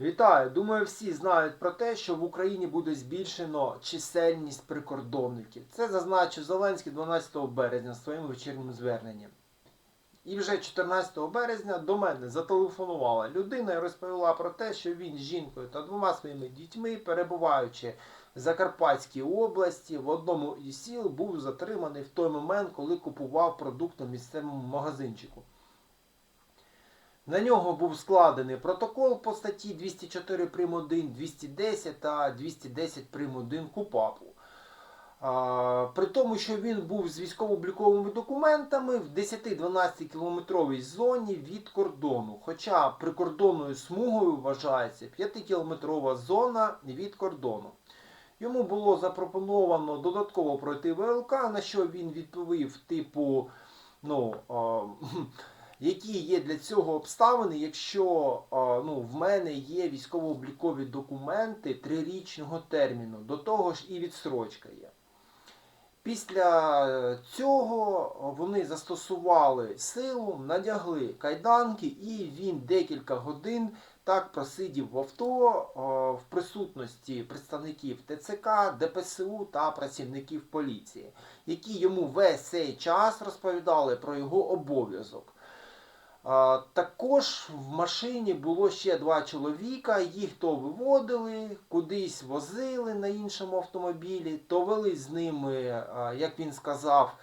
Вітаю! Думаю, всі знають про те, що в Україні буде збільшено чисельність прикордонників. Це зазначив Зеленський 12 березня своїм вечірнім зверненням. І вже 14 березня до мене зателефонувала людина і розповіла про те, що він з жінкою та двома своїми дітьми, перебуваючи в Закарпатській області, в одному із сіл був затриманий в той момент, коли купував продукт на місцевому магазинчику. На нього був складений протокол по статті 204 прим. 1, 210 та 210 прим. 1 КУПАПу. А, При тому, що він був з військово-обліковими документами в 10-12 кілометровій зоні від кордону. Хоча прикордонною смугою вважається 5-кілометрова зона від кордону. Йому було запропоновано додатково пройти ВЛК, на що він відповів, типу, ну, а, які є для цього обставини, якщо ну, в мене є військово-облікові документи трирічного терміну, до того ж і відстрочка є. Після цього вони застосували силу, надягли кайданки, і він декілька годин так просидів в авто в присутності представників ТЦК, ДПСУ та працівників поліції, які йому весь цей час розповідали про його обов'язок. Також в машині було ще два чоловіка, їх то виводили, кудись возили на іншому автомобілі, то вели з ними, як він сказав,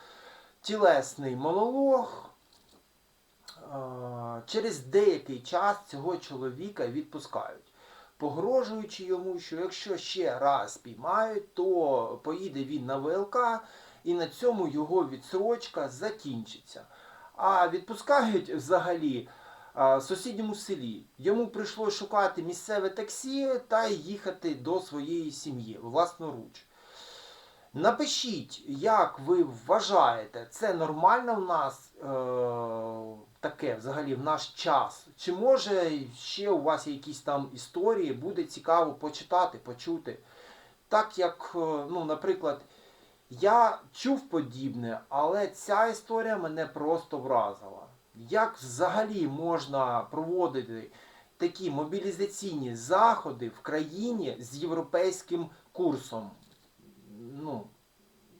тілесний монолог. Через деякий час цього чоловіка відпускають, погрожуючи йому, що якщо ще раз піймають, то поїде він на ВЛК і на цьому його відсрочка закінчиться. А відпускають взагалі в сусідньому селі. Йому прийшлося шукати місцеве таксі та їхати до своєї сім'ї власноруч. Напишіть, як ви вважаєте, це нормально в нас е- таке взагалі в наш час? Чи може ще у вас якісь там історії, буде цікаво почитати, почути? Так як, е, ну, наприклад, я чув подібне, але ця історія мене просто вразила. Як взагалі можна проводити такі мобілізаційні заходи в країні з європейським курсом? Ну,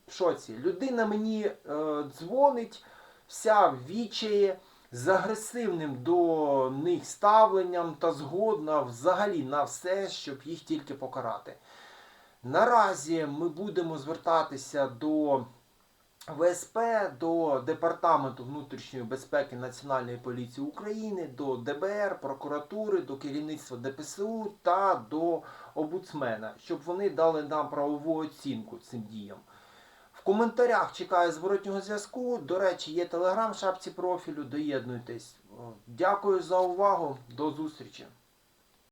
в шоці. Людина мені е, дзвонить, вся в відчаї, з агресивним до них ставленням та згодна взагалі на все, щоб їх тільки покарати. Наразі ми будемо звертатися до ВСП, до Департаменту внутрішньої безпеки Національної поліції України, до ДБР, прокуратури, до керівництва ДПСУ та до омбудсмена, щоб вони дали нам правову оцінку цим діям. В коментарях чекаю зворотнього зв'язку. До речі, є телеграм в шапці профілю. Доєднуйтесь. Дякую за увагу. До зустрічі.